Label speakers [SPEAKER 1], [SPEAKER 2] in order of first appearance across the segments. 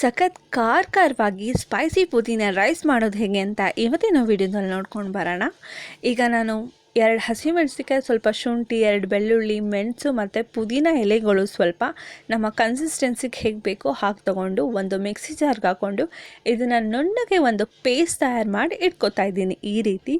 [SPEAKER 1] ಸಖತ್ ಖಾರ ಖಾರವಾಗಿ ಸ್ಪೈಸಿ ಪುದೀನ ರೈಸ್ ಮಾಡೋದು ಹೇಗೆ ಅಂತ ಇವತ್ತಿನ ವೀಡಿಯೋದಲ್ಲಿ ನೋಡ್ಕೊಂಡು ಬರೋಣ. ಈಗ ನಾನು ಎರಡು ಹಸಿಮೆಣಸಿಕಾಯಿ ಸ್ವಲ್ಪ ಶುಂಠಿ, ಎರಡು ಬೆಳ್ಳುಳ್ಳಿ, ಮೆಣಸು ಮತ್ತು ಪುದೀನ ಎಲೆಗಳು ಸ್ವಲ್ಪ ನಮ್ಮ ಕನ್ಸಿಸ್ಟೆನ್ಸಿಗೆ ಹೇಗೆ ಬೇಕೋ ಹಾಕಿ ತೊಗೊಂಡು ಒಂದು ಮಿಕ್ಸಿ ಜಾರ್ಗೆ ಹಾಕ್ಕೊಂಡು ಇದನ್ನು ನುಣ್ಣಗೆ ಒಂದು ಪೇಸ್ಟ್ ತಯಾರು ಮಾಡಿ ಇಟ್ಕೋತಾ ಇದ್ದೀನಿ. ಈ ರೀತಿ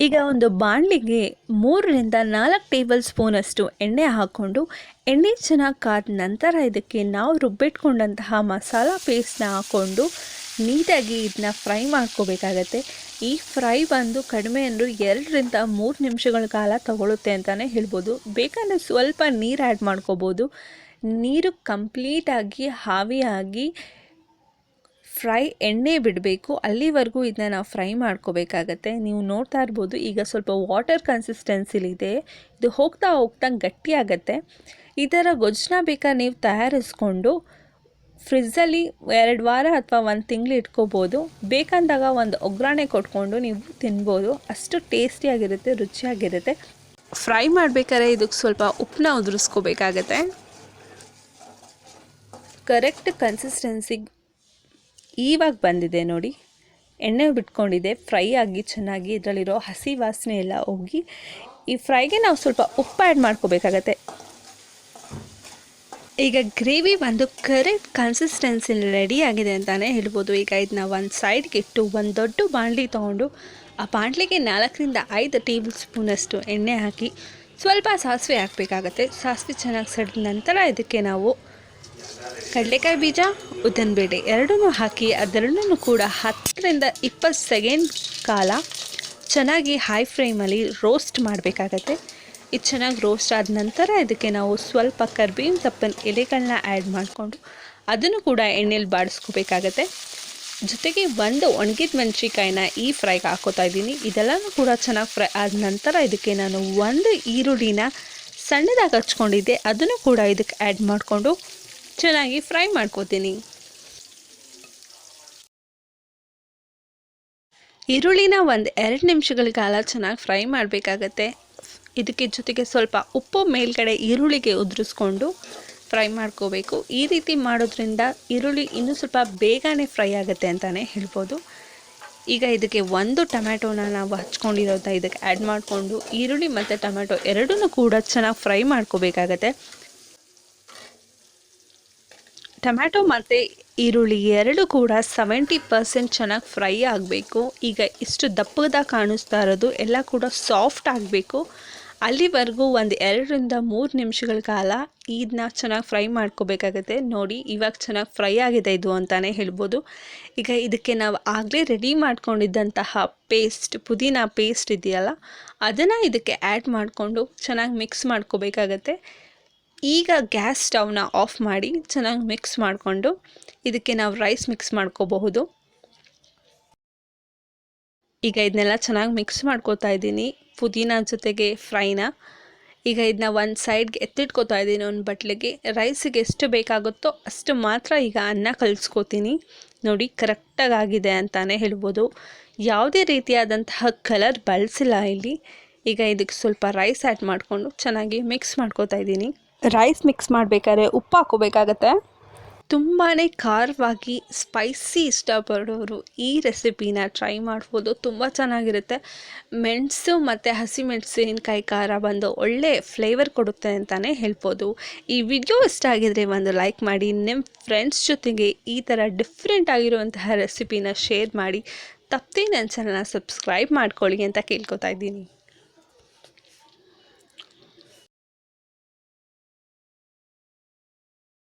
[SPEAKER 1] ಈಗ ಒಂದು ಬಾಣಲಿಗೆ ಮೂರರಿಂದ ನಾಲ್ಕು ಟೇಬಲ್ ಸ್ಪೂನಷ್ಟು ಎಣ್ಣೆ ಹಾಕ್ಕೊಂಡು ಎಣ್ಣೆ ಚೆನ್ನಾಗಿ ಕಾದ ನಂತರ ಇದಕ್ಕೆ ನಾವು ರುಬ್ಬಿಟ್ಕೊಂಡಂತಹ ಮಸಾಲ ಪೇಸ್ಟ್ನ ಹಾಕ್ಕೊಂಡು ನೀಟಾಗಿ ಇದನ್ನ ಫ್ರೈ ಮಾಡ್ಕೋಬೇಕಾಗತ್ತೆ. ಈ ಫ್ರೈ ಬಂದು ಕಡಿಮೆ ಅಂದರೂ ಎರಡರಿಂದ ಮೂರು ನಿಮಿಷಗಳ ಕಾಲ ತಗೊಳುತ್ತೆ ಅಂತಲೇ ಹೇಳ್ಬೋದು. ಬೇಕಂದರೆ ಸ್ವಲ್ಪ ನೀರು ಆ್ಯಡ್ ಮಾಡ್ಕೋಬೋದು. ನೀರು ಕಂಪ್ಲೀಟಾಗಿ ಹಾವಿಯಾಗಿ ಫ್ರೈ ಎಣ್ಣೆ ಬಿಡಬೇಕು. ಅಲ್ಲಿವರೆಗೂ ಇದನ್ನ ನಾವು ಫ್ರೈ ಮಾಡ್ಕೋಬೇಕಾಗತ್ತೆ. ನೀವು ನೋಡ್ತಾ ಇರ್ಬೋದು, ಈಗ ಸ್ವಲ್ಪ ವಾಟರ್ ಕನ್ಸಿಸ್ಟೆನ್ಸಿಲಿದೆ ಇದು. ಹೋಗ್ತಾ ಹೋಗ್ತಾ ಗಟ್ಟಿಯಾಗತ್ತೆ ಈ ಥರ ಗೊಜ್ಜನ್ನ ಬೇಕಾ ನೀವು ತಯಾರಿಸ್ಕೊಂಡು ಫ್ರಿಜ್ಜಲ್ಲಿ ಎರಡು ವಾರ ಅಥವಾ ಒಂದು ತಿಂಗಳು ಇಟ್ಕೋಬೋದು. ಬೇಕಂದಾಗ ಒಂದು ಒಗ್ಗರಣೆ ಕೊಟ್ಕೊಂಡು ನೀವು ತಿನ್ಬೋದು. ಅಷ್ಟು ಟೇಸ್ಟಿಯಾಗಿರುತ್ತೆ ರುಚಿಯಾಗಿರುತ್ತೆ. ಫ್ರೈ ಮಾಡಬೇಕಾದ್ರೆ ಇದಕ್ಕೆ ಸ್ವಲ್ಪ ಉಪ್ಪನ್ನ ಉದುರಿಸ್ಕೋಬೇಕಾಗತ್ತೆ. ಕರೆಕ್ಟ್ ಕನ್ಸಿಸ್ಟೆನ್ಸಿಗೆ ಇವಾಗ ಬಂದಿದೆ ನೋಡಿ. ಎಣ್ಣೆ ಬಿಟ್ಕೊಂಡಿದೆ. ಫ್ರೈ ಆಗಿ ಚೆನ್ನಾಗಿ ಇದರಲ್ಲಿರೋ ಹಸಿ ವಾಸನೆ ಎಲ್ಲ ಹೋಗಿ, ಈ ಫ್ರೈಗೆ ನಾವು ಸ್ವಲ್ಪ ಉಪ್ಪು ಆ್ಯಡ್ ಮಾಡ್ಕೋಬೇಕಾಗತ್ತೆ. ಈಗ ಗ್ರೇವಿ ಒಂದು ಕರೆಕ್ಟ್ ಕನ್ಸಿಸ್ಟೆನ್ಸಿ ರೆಡಿ ಆಗಿದೆ ಅಂತಲೇ ಹೇಳ್ಬೋದು. ಈಗ ಇದನ್ನ ಒಂದು ಸೈಡ್ಗೆ ಇಟ್ಟು ಒಂದು ದೊಡ್ಡ ಬಾಣಲಿ ತೊಗೊಂಡು, ಆ ಬಾಣಲಿಗೆ ನಾಲ್ಕರಿಂದ ಐದು ಟೇಬಲ್ ಸ್ಪೂನಷ್ಟು ಎಣ್ಣೆ ಹಾಕಿ, ಸ್ವಲ್ಪ ಸಾಸಿವೆ ಹಾಕಬೇಕಾಗತ್ತೆ. ಸಾಸಿವೆ ಚೆನ್ನಾಗಿ ಸಡಿದ ನಂತರ ಇದಕ್ಕೆ ನಾವು ಕಡಲೆಕಾಯಿ ಬೀಜ, ಉದ್ದಿನಬೇಳೆ ಎರಡನ್ನೂ ಹಾಕಿ ಅದೆರಡನ್ನೂ ಕೂಡ ಹತ್ತರಿಂದ ಇಪ್ಪತ್ತು ಸೆಕೆಂಡ್ ಕಾಲ ಚೆನ್ನಾಗಿ ಹೈ ಫ್ಲೇಮಲ್ಲಿ ರೋಸ್ಟ್ ಮಾಡಬೇಕಾಗತ್ತೆ. ಇದು ಚೆನ್ನಾಗಿ ರೋಸ್ಟ್ ಆದ ನಂತರ ಇದಕ್ಕೆ ನಾವು ಸ್ವಲ್ಪ ಕರ್ಬೇವಿನ ಸೊಪ್ಪಿನ ಎಲೆಗಳನ್ನ ಆ್ಯಡ್ ಮಾಡಿಕೊಂಡು ಅದನ್ನು ಕೂಡ ಎಣ್ಣೆಲಿ ಬಾಡಿಸ್ಕೋಬೇಕಾಗತ್ತೆ. ಜೊತೆಗೆ ಒಂದು ಒಣಗಿದ ಮೆಣಸಿಕಾಯಿನ ಈ ಫ್ರೈಗೆ ಹಾಕೋತಾ ಇದ್ದೀನಿ. ಇದೆಲ್ಲನೂ ಕೂಡ ಚೆನ್ನಾಗಿ ಫ್ರೈ ಆದ ನಂತರ ಇದಕ್ಕೆ ನಾನು ಒಂದು ಈರುಳ್ಳಿನ ಸಣ್ಣದಾಗಿ ಹಚ್ಕೊಂಡಿದ್ದೆ. ಅದನ್ನು ಕೂಡ ಇದಕ್ಕೆ ಆ್ಯಡ್ ಮಾಡಿಕೊಂಡು ಚೆನ್ನಾಗಿ ಫ್ರೈ ಮಾಡ್ಕೋತೀನಿ. ಈರುಳ್ಳಿನ ಒಂದು ಎರಡು ನಿಮಿಷಗಳ ಕಾಲ ಚೆನ್ನಾಗಿ ಫ್ರೈ ಮಾಡಬೇಕಾಗತ್ತೆ. ಇದಕ್ಕೆ ಜೊತೆಗೆ ಸ್ವಲ್ಪ ಉಪ್ಪು ಮೇಲ್ಗಡೆ ಈರುಳ್ಳಿಗೆ ಉದುರಿಸ್ಕೊಂಡು ಫ್ರೈ ಮಾಡ್ಕೋಬೇಕು. ಈ ರೀತಿ ಮಾಡೋದ್ರಿಂದ ಈರುಳ್ಳಿ ಇನ್ನೂ ಸ್ವಲ್ಪ ಬೇಗನೆ ಫ್ರೈ ಆಗುತ್ತೆ ಅಂತಲೇ ಹೇಳ್ಬೋದು. ಈಗ ಇದಕ್ಕೆ ಒಂದು ಟೊಮ್ಯಾಟೋನ ನಾವು ಹಚ್ಕೊಂಡಿರೋದ ಇದಕ್ಕೆ ಆ್ಯಡ್ ಮಾಡಿಕೊಂಡು ಈರುಳ್ಳಿ ಮತ್ತು ಟೊಮ್ಯಾಟೊ ಎರಡೂ ಕೂಡ ಚೆನ್ನಾಗಿ ಫ್ರೈ ಮಾಡ್ಕೋಬೇಕಾಗತ್ತೆ. ಟೊಮ್ಯಾಟೊ ಮತ್ತು ಈರುಳ್ಳಿ ಎರಡು ಕೂಡ ಸೆವೆಂಟಿ ಪರ್ಸೆಂಟ್ ಚೆನ್ನಾಗಿ ಫ್ರೈ ಆಗಬೇಕು. ಈಗ ಇಷ್ಟು ದಪ್ಪದಾಗಿ ಕಾಣಿಸ್ತಾ ಇರೋದು, ಎಲ್ಲ ಕೂಡ ಸಾಫ್ಟ್ ಆಗಬೇಕು. ಅಲ್ಲಿವರೆಗೂ ಒಂದು ಎರಡರಿಂದ ಮೂರು ನಿಮಿಷಗಳ ಕಾಲ ಇದನ್ನ ಚೆನ್ನಾಗಿ ಫ್ರೈ ಮಾಡ್ಕೋಬೇಕಾಗತ್ತೆ. ನೋಡಿ, ಇವಾಗ ಚೆನ್ನಾಗಿ ಫ್ರೈ ಆಗಿದೆ ಇದು ಅಂತಲೇ ಹೇಳ್ಬೋದು. ಈಗ ಇದಕ್ಕೆ ನಾವು ಆಗಲೇ ರೆಡಿ ಮಾಡ್ಕೊಂಡಿದ್ದಂತಹ ಪೇಸ್ಟ್ ಪುದೀನ ಪೇಸ್ಟ್ ಇದೆಯಲ್ಲ, ಅದನ್ನು ಇದಕ್ಕೆ ಆ್ಯಡ್ ಮಾಡಿಕೊಂಡು ಚೆನ್ನಾಗಿ ಮಿಕ್ಸ್ ಮಾಡ್ಕೋಬೇಕಾಗತ್ತೆ. ಈಗ ಗ್ಯಾಸ್ ಸ್ಟವ್ನ ಆಫ್ ಮಾಡಿ ಚೆನ್ನಾಗಿ ಮಿಕ್ಸ್ ಮಾಡಿಕೊಂಡು ಇದಕ್ಕೆ ನಾವು ರೈಸ್ ಮಿಕ್ಸ್ ಮಾಡ್ಕೋಬಹುದು. ಈಗ ಇದನ್ನೆಲ್ಲ ಚೆನ್ನಾಗಿ ಮಿಕ್ಸ್ ಮಾಡ್ಕೋತಾ ಇದ್ದೀನಿ. ಪುದೀನ ಜೊತೆಗೆ ಫ್ರೈನ. ಈಗ ಇದನ್ನ ಒಂದು ಸೈಡ್ಗೆ ಎತ್ತಿಟ್ಕೋತಾ ಇದ್ದೀನಿ ಒಂದು ಬಟ್ಲಿಗೆ. ರೈಸಿಗೆ ಎಷ್ಟು ಬೇಕಾಗುತ್ತೋ ಅಷ್ಟು ಮಾತ್ರ ಈಗ ಅನ್ನ ಕಲಿಸ್ಕೋತೀನಿ. ನೋಡಿ ಕರೆಕ್ಟಾಗಿ ಆಗಿದೆ ಅಂತಲೇ ಹೇಳ್ಬೋದು. ಯಾವುದೇ ರೀತಿಯಾದಂತಹ ಕಲರ್ ಬಳಸಿಲ್ಲ ಇಲ್ಲಿ. ಈಗ ಇದಕ್ಕೆ ಸ್ವಲ್ಪ ರೈಸ್ ಆ್ಯಡ್ ಮಾಡಿಕೊಂಡು ಚೆನ್ನಾಗಿ ಮಿಕ್ಸ್ ಮಾಡ್ಕೋತಾ ಇದ್ದೀನಿ. ರೈಸ್ ಮಿಕ್ಸ್ ಮಾಡಬೇಕಾದ್ರೆ ಉಪ್ಪು ಹಾಕೋಬೇಕಾಗತ್ತೆ ತುಂಬಾ ಖಾರವಾಗಿ ಸ್ಪೈಸಿ ಇಷ್ಟಪಡೋರು ಈ ರೆಸಿಪಿನ ಟ್ರೈ ಮಾಡ್ಬೋದು. ತುಂಬ ಚೆನ್ನಾಗಿರುತ್ತೆ. ಮೆಣಸು ಮತ್ತು ಹಸಿಮೆಣಸಿನಕಾಯಿ ಖಾರ ಬಂದು ಒಳ್ಳೆ ಫ್ಲೇವರ್ ಕೊಡುತ್ತೆ ಅಂತಲೇ ಹೇಳ್ಬೋದು. ಈ ವಿಡಿಯೋ ಇಷ್ಟ ಆಗಿದ್ರೆ ಒಂದು ಲೈಕ್ ಮಾಡಿ ನಿಮ್ಮ ಫ್ರೆಂಡ್ಸ್ ಜೊತೆಗೆ ಈ ಥರ ಡಿಫ್ರೆಂಟ್ ಆಗಿರುವಂತಹ ರೆಸಿಪಿನ ಶೇರ್ ಮಾಡಿ. ತಪ್ಪದೇ ನನ್ನ ಚಾನಲ್ನ ಸಬ್ಸ್ಕ್ರೈಬ್ ಮಾಡ್ಕೊಳ್ಳಿ ಅಂತ ಕೇಳ್ಕೊತಾ ಇದ್ದೀನಿ.